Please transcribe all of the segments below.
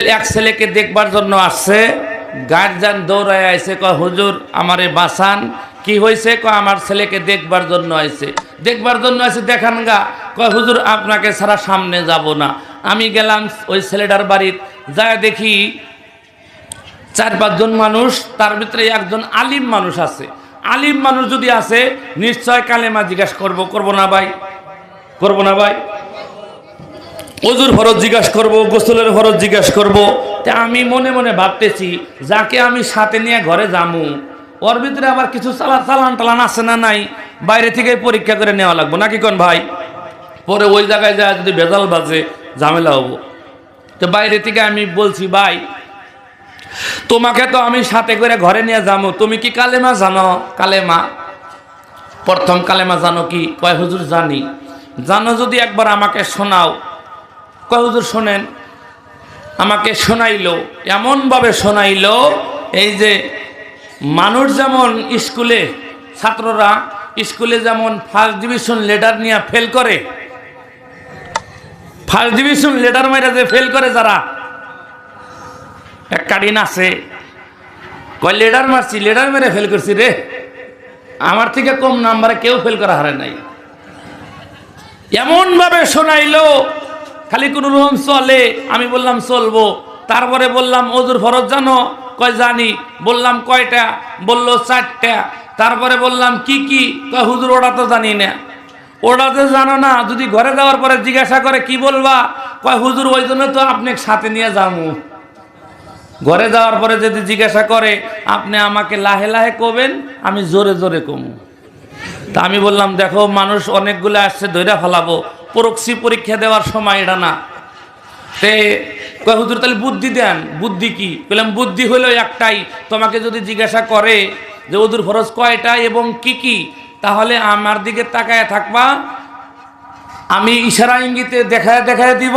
এক ছেলেকে দেখবার জন্য আসছে গার্জিয়ান দৌড়ায় আইছে ক হুজুর, আমারে বাসান কি হয়েছে ক আমার ছেলেকে দেখবার জন্য আইছে। দেখবার জন্য আইছে, দেখান গা। কয়, হুজুর, আপনাকে ছাড়া সামনে যাব না। আমি গেলাম ওই ছেলেটার বাড়ির, যায় দেখি চার পাঁচজন মানুষ, তার ভিতরে একজন আলিম মানুষ আছে। আলিম মানুষ যদি আছে নিশ্চয় কালেমা জিজ্ঞাসা করব। করব না ভাই? করব না ভাই? অজুর ফরজ জিজ্ঞাসা করব, গোসলের ফরজ জিজ্ঞাসা করব। তা আমি মনে মনে ভাবতেছি, যাকে আমি সাথে নিয়ে ঘরে যামু, ওর ভিতরে আবার কিছু চালা চালান টালান আছে না নাই? বাইরে থেকে পরীক্ষা করে নেওয়া লাগবো। নাকি কোন ভাই? পরে ওই জায়গায় যায় যদি ভেজাল বাজে, ঝামেলা হব। তো বাইরে থেকে আমি বলছি, ভাই, তোমাকে তো আমি সাথে করে ঘরে নিয়ে যাব তুমি কি কালেমা জানো? কালেমা? প্রথম কালেমা জানো কি? কয়, হুজুর জানি। জানো যদি একবার আমাকে শোনাও। হুজুর শোনেন, আমাকে শোনাইলো, এমনভাবে শোনাইলো, এই যে মানুষ যেমন স্কুলে, ছাত্ররা স্কুলে যেমন ফার্স্ট ডিভিশন লেটার নিয়ে ফেল করে ফার্স্ট ডিভিশন লেটার মেরে যে ফেল করে যারা, এক কাডিন আছে, কয় লেডার মারছি লেডার মেরে ফেল করছি রে, আমার থেকে কম নাম্বারে কেউ ফেল করা হারে নাই। এমন ভাবে শোনাইলো খালি কোন রকম চলে, আমি বললাম চলবো। তারপরে বললাম, অজুর ফরজ জানো? কয় জানি? বললাম, কয়টা? বলল, চারটা। তারপরে বললাম, কি কি? কয়, হুজুর, ওটা তো জানি না। ওটা তো জানো না, যদি ঘরে যাওয়ার পরে জিজ্ঞাসা করে, কি বলবা? কয়, হুজুর, ওই জন্য তো আপনি সাথে নিয়ে যাব ঘরে যাওয়ার পরে যদি জিজ্ঞাসা করে, আপনি আমাকে লাহে লাহে কবেন, আমি জোরে জোরে কমু। তা আমি বললাম, দেখো, মানুষ অনেকগুলো আসছে ধৈরা ফেলাবো। পরক্ষী পরীক্ষা দেওয়ার সময় এটা না। তে হুজুর, তাহলে বুদ্ধি দেন। বুদ্ধি কি? বললাম বুদ্ধি হলো একটাই। তোমাকে যদি জিজ্ঞাসা করে যে ওদুর ফরজ কয়টা এবং কি কি? তাহলে আমার দিকে তাকায় থাকবা। আমি ইশারা ইঙ্গিতে দেখায় দেখায় দিব।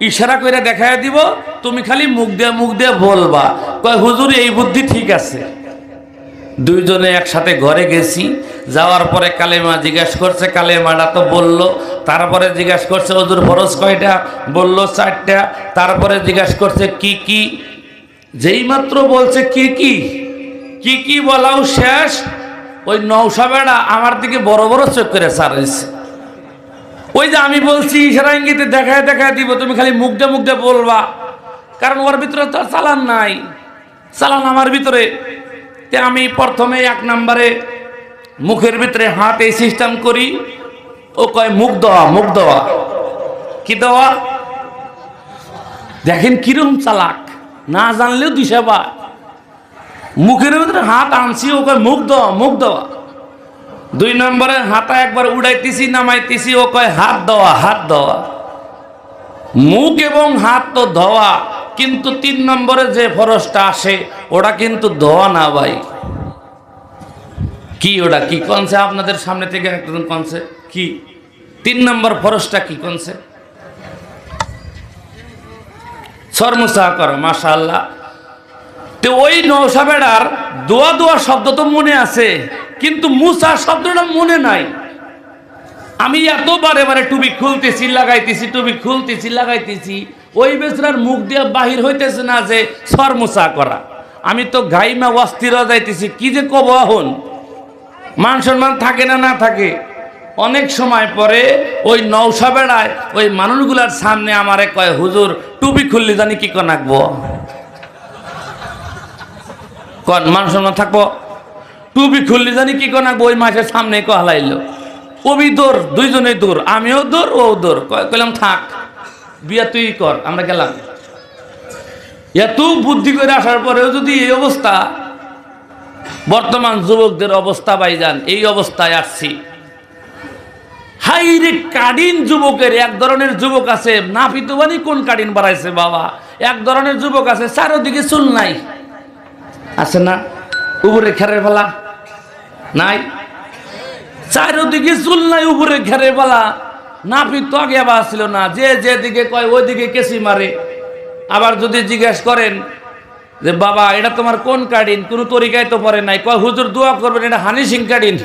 ইশারা করে দেখায় দিব। তুমি খালি মুখ দিয়ে মুখ দিয়ে বলবা। কয়, হুজুর, এই বুদ্ধি ঠিক আছে। দুইজনে একসাথে ঘরে গেছি। যাওয়ার পরে কালেমা জিজ্ঞাসা করছে, কালেমাটা তো বলল। তারপরে জিজ্ঞাসা করছে, হুজুর, ফরজ কয়টা? বলল, চারটা। তারপরে জিজ্ঞাসা করছে, কি কি? যেই মাত্র বলছে, কি কি? কি কি বলাও শেষ? ওই নৌসা বেড়া আমার দিকে বড় বড় চোখ করে সারাইছে ওই যে আমি বলছি, ইশারা ইঙ্গিতে দেখায় দেখায় দিব, তুমি খালি মুখটা মুখটা বলবা। কারণ ওর ভিতরে তো চালান নাই। চালান আমার ভিতরে। তে আমি প্রথমে এক নম্বরে মুখের ভিতরে হাত এই সিস্টেম করি। ও কয়, মুখ দেওয়া মুখ দেওয়া। কি দেওয়া? দেখেন কিরম চালাক। না জানলেও দিশাবা মুখের ভিতরে হাত আনছি, ও কয়, মুখ দেওয়া মুখ দেওয়া। দুই নম্বরে হাতা একবার উড়াইতেছি, নামাইতেছি, ও কয়, হাত দেওয়া হাত দেওয়া। মুখ এবং হাত তো ধোয়া কিন্তু তিন নম্বরে যে ফরসটা আসে, ওটা কিন্তু ধোয়া না ভাই। কি ওটা? কি কনসে? আপনাদের সামনে থেকে একজন কনসে। কি? তিন নম্বর ফরসটা কি কনসে? সরমুসা করো মাশা আল্লাহ তো ওই নৌসা বেড়ার দোয়া দোয়া শব্দ তো মনে আছে, কিন্তু মুসা শব্দটা মনে নাই। আমি এত বারে বারে টুপি খুলতেছি, লাগাইতেছি, টুপি খুলতেছি, লাগাইতেছি ওই বেচরার মুখ দিয়ে বাহির হইতেছে না যে সরমুসা করা। আমি তো ঘাইমা অস্থির যাইতেছি, কি যে কব এখন মান সম্মান থাকে না না থাকে, অনেক সময় পরে ওই নৌসা বেড়ায় ওই মানুষগুলার সামনে আমারে কয়, হুজুর, টুপি খুললি জানি কি কনাকবো কন, মান সম্মান থাকব? টুপি খুললি জানি কি কনাকবো ওই মাসের সামনে কহালাইলো। কবি দৌড় দুইজনেই দৌড় আমিও দৌড় ও দৌড় কইলাম, থাক। বিয়া তুই কর, আমরা গেলাম। এত বুদ্ধি করে আসার পরেও যদি এই অবস্থা, বর্তমান যুবকদের অবস্থা বাইজান এই অবস্থায় আসছি। হাইরে কাডিন যুবকের, এক ধরনের যুবক আছে না পিতুবানি কোন কাডিন বাড়াইছে বাবা? এক ধরনের যুবক আছে, চারোদিকে চুল নাই। আছে না? উপরে খেরের ফেলা নাই? চারোদিকে চুল নাই, উপরে ঘেরে বলা নাপিত তো আগে আবার ছিল না। যে যেদিকে কয়, ওইদিকে কেসি মারে। আবার যদি জিজ্ঞেস করেন যে, বাবা, এটা তোমার কোন কাডিন কোনো তরিকায় তো পরে নাই। কয়, হুজুর, দোয়া করবেন, এটা হানি সিং কাডিন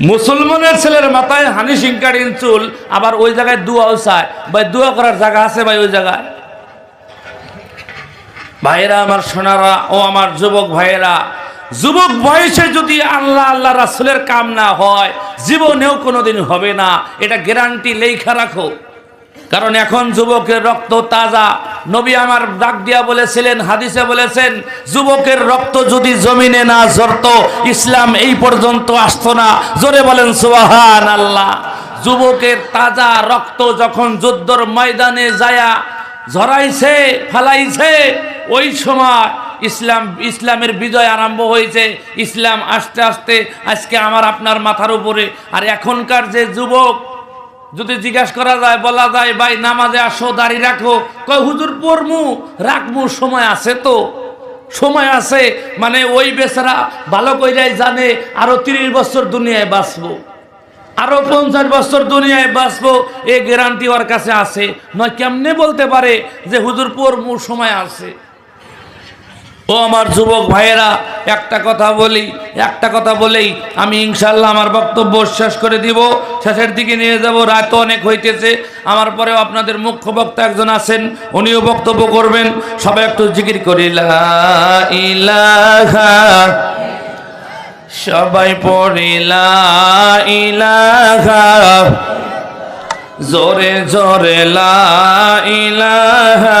মুসলমানের ছেলের মাথায় হানি সিংকারিন চুল, আবার ওই জায়গায় দুয়াও চায়। ভাই, দুয়া করার জায়গা আছে ভাই, ওই জায়গায়? ভাইয়েরা, আমার সোনারা, ও আমার যুবক ভাইয়েরা যুবক বয়সে যদি আল্লাহ আল্লাহ রাসুলের কাম না হয়, জীবনেও কোনোদিন হবে না। এটা গ্যারান্টি লেখা রাখো। কারণ এখন যুবকের রক্ত তাজা। নবী আমার ডাক দিয়া বলেছিলেন, হাদিসে বলেছেন, যুবকের রক্ত যদি জমিনে না ঝরত, ইসলাম এই পর্যন্ত আসতো না। জোরে বলেন সুবাহান আল্লাহ যুবকের তাজা রক্ত যখন যুদ্ধর ময়দানে যায়া ঝরাইছে, ফালাইছে, ওই সময় ইসলাম, ইসলামের বিজয় আরম্ভ হয়েছে। ইসলাম আস্তে আস্তে আজকে আমার আপনার মাথার উপরে। আর এখনকার যে যুবক, যদি জিজ্ঞাসা করা যায়, বলা যায়, ভাই, নামাজে আসো দাঁড়িয়ে রাখো। কয়, হুজুর, পড়মু, রাখমু, সময় আছে তো? সময় আছে মানে ওই বেচারা ভালো কইরাই জানে, আরও তিরিশ বছর দুনিয়ায় বাঁচবো। আরও পঞ্চাশ বছর দুনিয়ায় বাঁচবো, এ গ্যারান্টি ওর কাছে আছে। নয়, কেমনে বলতে পারে যে, হুজুর, পড়মু, সময় আছে? ও আমার যুবক ভাইয়েরা, একটা কথা বলি, একটা কথা বলেই আমি ইনশাল্লাহ আমার বক্তব্য শেষ করে দিব। শেষের দিকে নিয়ে যাব, রাত অনেক হইতেছে, আমার পরেও আপনাদের মুখ্য বক্তা একজন আছেন, উনিও বক্তব্য করবেন। সবাই একটু জিকির করি সবাই পড়িলা ইলাহা জোরে জোরে, লা ইলাহা